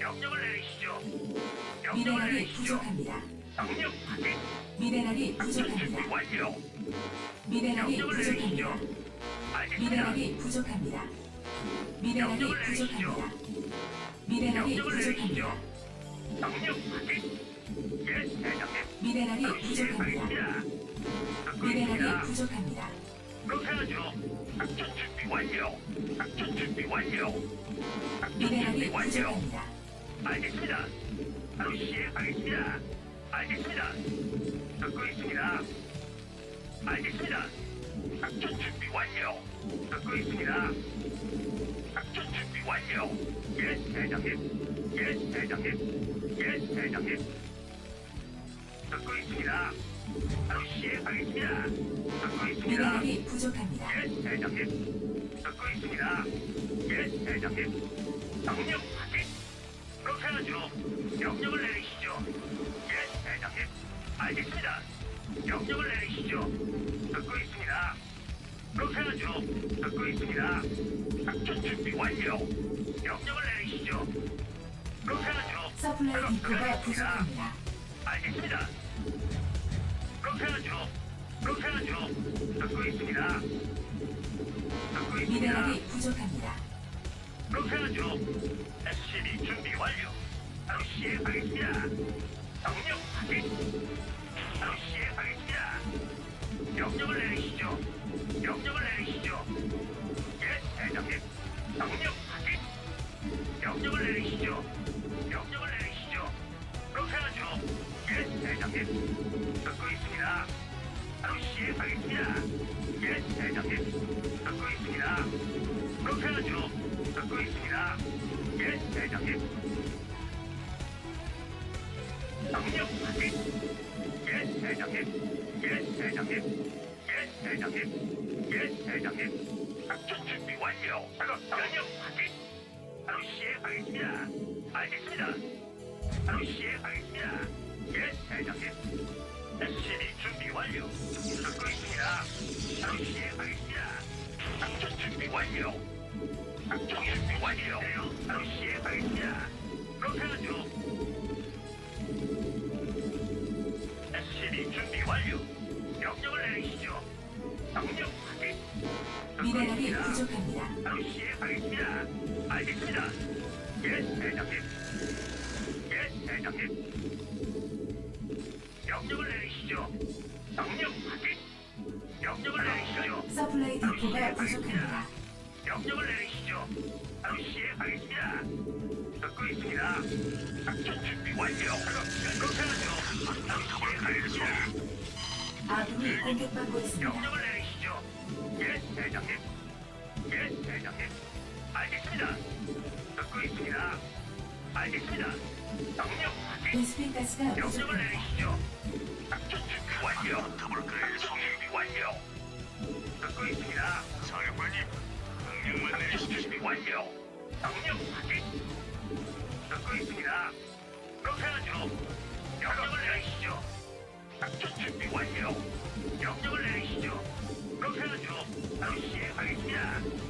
명령을 내리시죠. 명령을 미네랄이 내리시죠. 부족합니다. 명령 확인. 미네랄이 작전 준비 부족합니다. 완료. 미네랄이 명령을. 부족합니다. 알겠습니다. 미네랄이 부족합니다. 미네랄이 명령을 내리시죠. 부족합니다. 미네랄이 명령을 내리시죠. 부족합니다. 명령 확인. 예, 대장님. 미네랄이 부족합니다. 듣고 미네랄이 있습니다. 부족합니다. 그렇게 하죠. 작전 준비 완료. 작전 준비 완료. 작전 준비 미네랄이 완료. 부족합니다. 알겠습니다. 바로 시행하겠습니다. 알겠습니다. 듣고 있습니다. 알겠습니다. 작전 준비 완료. 듣고 있습니다. 작전 준비 완료. 예, 대장님. 예, 대장님. 예, 대장님. 듣고 있습니다. 바로 시행하겠습니다. 듣고 있습니다. 미네랄이 부족합니다. 예, 대장님. 듣고 있습니다. 예, 대장님. 명령 하죠. 명령을 내리시죠. 예, 대장님. 알겠습니다. 명령을 내리시죠. 듣고 있습니다. 그렇게 하죠. 듣고 있습니다. 작전 준비 완료. 명령을 내리시죠. 그렇게 하죠. 서플라이 디포가. 부족합니다. 알겠습니다. 그렇게 하죠. 그렇게 하죠. 듣고 있습니다. 듣고 있습니다. 미네랄이 부족합니다. 그렇게 하죠. SCB 준비 완료. 시행하겠습니다. 명령 확인. 바로 시행하겠습니다. 명령을 내 예, 대장님. 작전 준비 완료. 미네랄이. 부족합니다. 바로 시행하겠습니다. 알겠습니다. 예, 대장님. 예, 대장님. 명령을 내리시죠. 명령 확인. 명령을 내리시죠. 서플라이 디포가 부족합니다. 명령을 내리시죠. 바로 시행하겠습니다. 듣고 있습니다. 작전 준비 완료. 그렇게 하죠. 바로 시행하겠습니다. 아군이 공격받고 있습니다. 명령을 내리시죠. 예, 대장님. 예, 대장님. 알겠습니다. 듣고 있습니다. 알겠습니다. 명령 확인. 인스핀 가스가 명령을 부족합니다. 내리시죠. 작전 준비 완료. 더블클 준비 완료. 듣고 있습니다. 사령관님, 명령만 내리시죠. 준비 완료. 명령 확인. 듣고 있습니다. 그렇게 하죠. 명령을 내리시죠. 작전 준비 완료. 명령을 내리시죠. 그렇게 하죠. 바로 시행하겠습니다.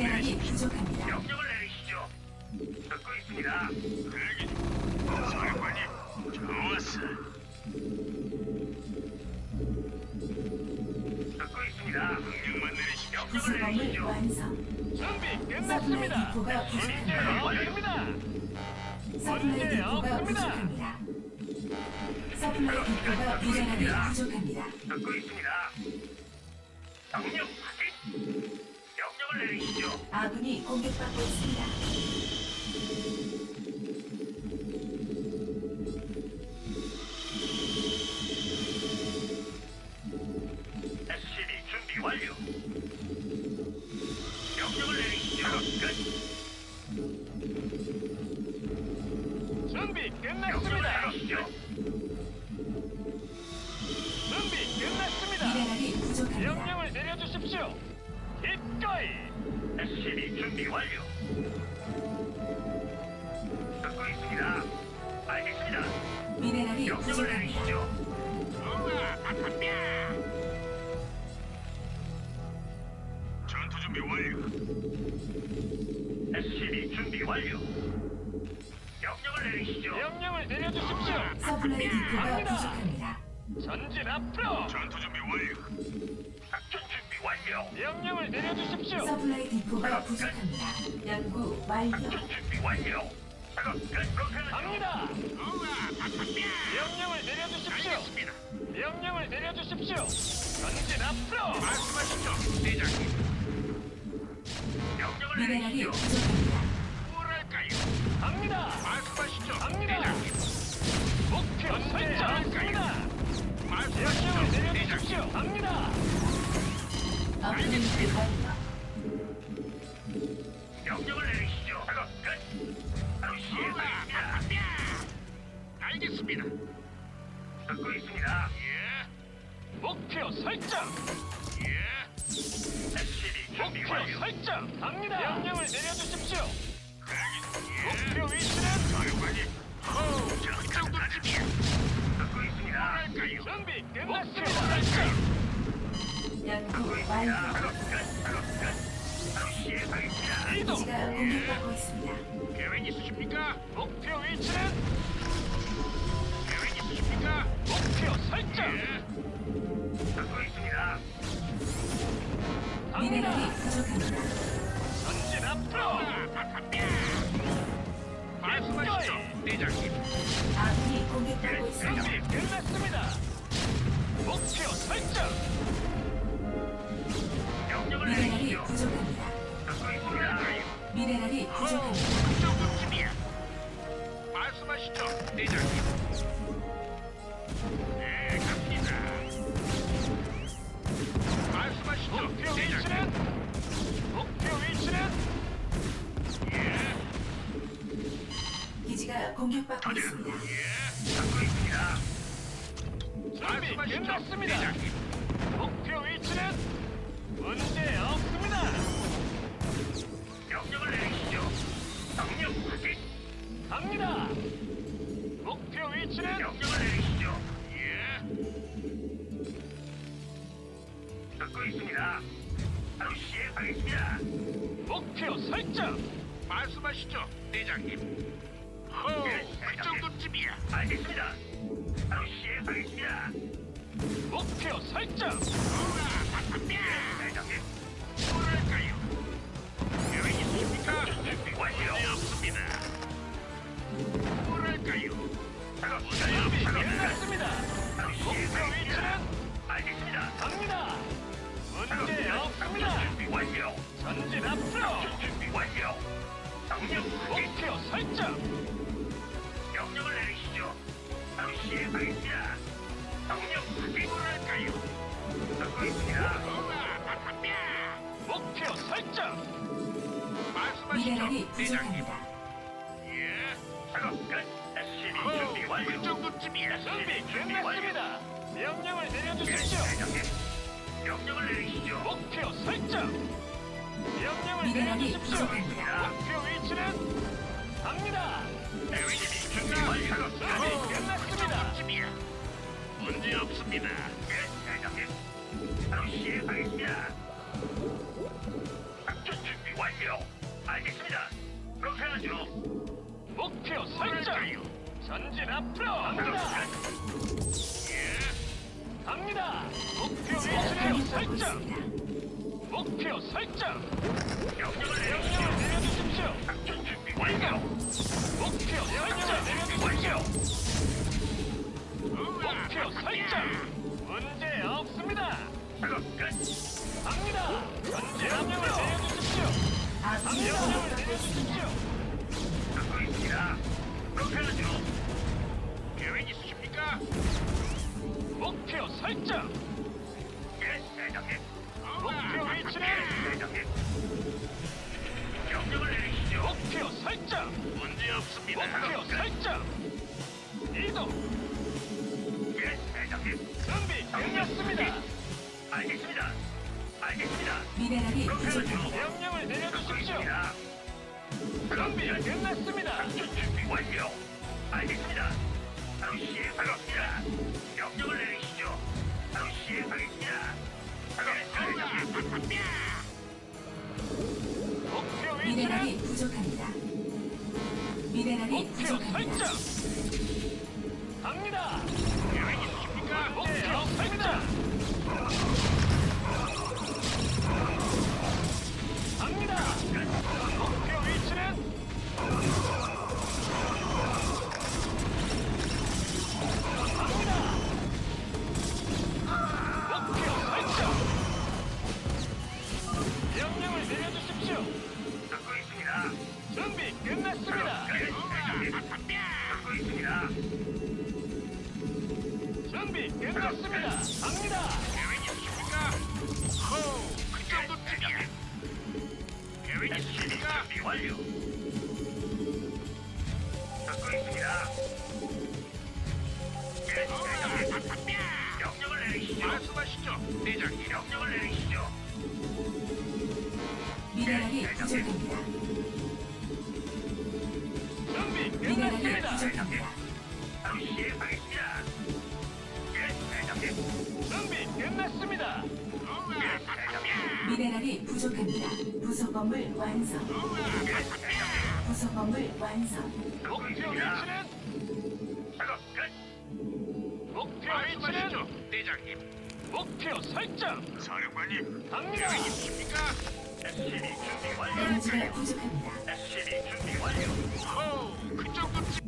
미네랄이 부족합니다. 명령을 내리시죠. 듣고 있습니다. 대기 중. 사령관님, 좋았어. 듣고 있습니다. 명령만 내리시죠. 명령을 내리시죠. 준비 끝났습니다. 서브가 부족합니다. 없습니다. 서플라이 기포가 부족합니다. 서플라이 기포가 부족합니다. 듣고 있습니다. 명령 확인. 명령을 내리시죠. 아군이 공격받고 있습니다. 내리시죠. 명령을 내려주십시오. 서플라이 디포가 부족합니다. 전진 앞으로 전투 준비 완료. 작전 준비 완료. 명령을 내려주십시오. 서플라이 디포가 부족합니다. 연구 완료. 작전 준비 완료. 갑니다. 명령을 내려주십시오. 알겠습니다. 명령을 내려주십시오. 전진 앞으로 말씀하시죠, 대장님. 명령을 미네랄이 내리시죠. 부족합니다. 설정. 갑니다. 명령을 내려주십시오. 예. 목표 위치는. 듣고 있습니다. 뭐랄까요? 준비 목표 끝났습니다. 설정. 연구 듣고 있습니다. 완료. 작업 끝. 작업 끝. 바로 시행하겠습니다. 이동. 기지가 공격받고 있습니다. 계획 있으십니까? 목표 위치는 계획 있으십니까? 목표 설정. 예. 듣고 있습니다. 미네랄이. 부족합니다. 전진 앞으로. 말씀하시죠, 대장님. 아군이 공격받고 있습니다. 준비 끝났습니다. 목표 설정. 명령을 미네랄이 내리시죠. 부족합니다. 듣고 있습니다. 미네랄이 부족합니다. 그 정도쯤이야. 말씀하시죠, 대장님. 공격받고. 있습니다. 예, 듣고 있습니다. 준비 끝났습니다. 목표 위치는 문제 없습니다. 명령을 내리시죠. 명령 확인. 갑니다. 목표 위치는 명령을 내리시죠. 예. 듣고 있습니다. 바로 시행하겠습니다. 목표 설정. 말씀하시죠, 대장님. 호, 그 정도쯤이야. 알겠습니다. 바로 시행하겠습니다. 목표 설정. 대장님. 뭐랄까요? 계획? 준비 완료. 문제 없습니다. 뭐랄까요? 작업 준비 작업 끝났습니다. 바로 시행하겠습니다. 미네랄이 부족합니다. 예. 작업 끝. SCB 준비 완료. 그 정도쯤이야. 준비 끝났습니다. 명령을 예, 내려주십시오. 대장님. 명령을 내리시죠. 목표 설정. 명령을 미네랄이 내려주십시오. 부족합니다. 목표 위치는 갑니다. 대위님이 준비 완료. 준비 끝났습니다. 쯤이야. 문제 없습니다. 예, 대장님. 바로 시행하겠습니다. 알겠습니다. 그렇게 하죠. 목표 설정. 뭐랄까요? 전진 앞으로 갑니다. 끝. 예. 갑니다. 목표 공격받고 설정. 목표 설정. 명령을 명령을 내려주십시오. 작전 준비 완료. 목표 설정. 내려주십시오. 목표 설정. 문제 그렇게 하죠. 계획 있으십니까? 목표 설정. 예, 대장님. 목표 위치는 예, 대장님. 명령을 내리시죠. 목표 설정. 문제 없습니다. 목표 설정. 이동. 예, 대장님. 준비 끝났습니다. 알겠습니다. 알겠습니다. 미네랄이 부족합니다. 명령을 내려주십시오. 있습니다. 준비 끝났습니다. 작전 준비 완료. 알겠습니다. 바로 시행하겠습니다. 명령을 내리시죠. 바로 시행하겠습니다. 끝. 목표 미네랄이 위치는 부족합니다. 미네랄이 목표 부족합니다. 설정. 갑니다. 계획 있으십니까? 목표 설정. 준비 끝났습니다. 준비 끝났습니다. 갑니다. 완료. 듣고 있습니다. 명령을 내리시죠. 말씀하시죠, 대장님. 명령을 내리시죠. 미네랄이 부족합니다. 미네랄이 끝났습니다. 부족합니다. 준비 끝났습니다. 예, 대장님. 미네랄이 부족합니다. 부속 건물 완성. 부속 건물 완성. 목표. 위치는 작업 끝. 목표 위치는 대장님. 목표 설정. 사령관님. 계획 있으십니까? 에너지가 부족합니다. SCB 준비 완료. 호, 그 정도쯤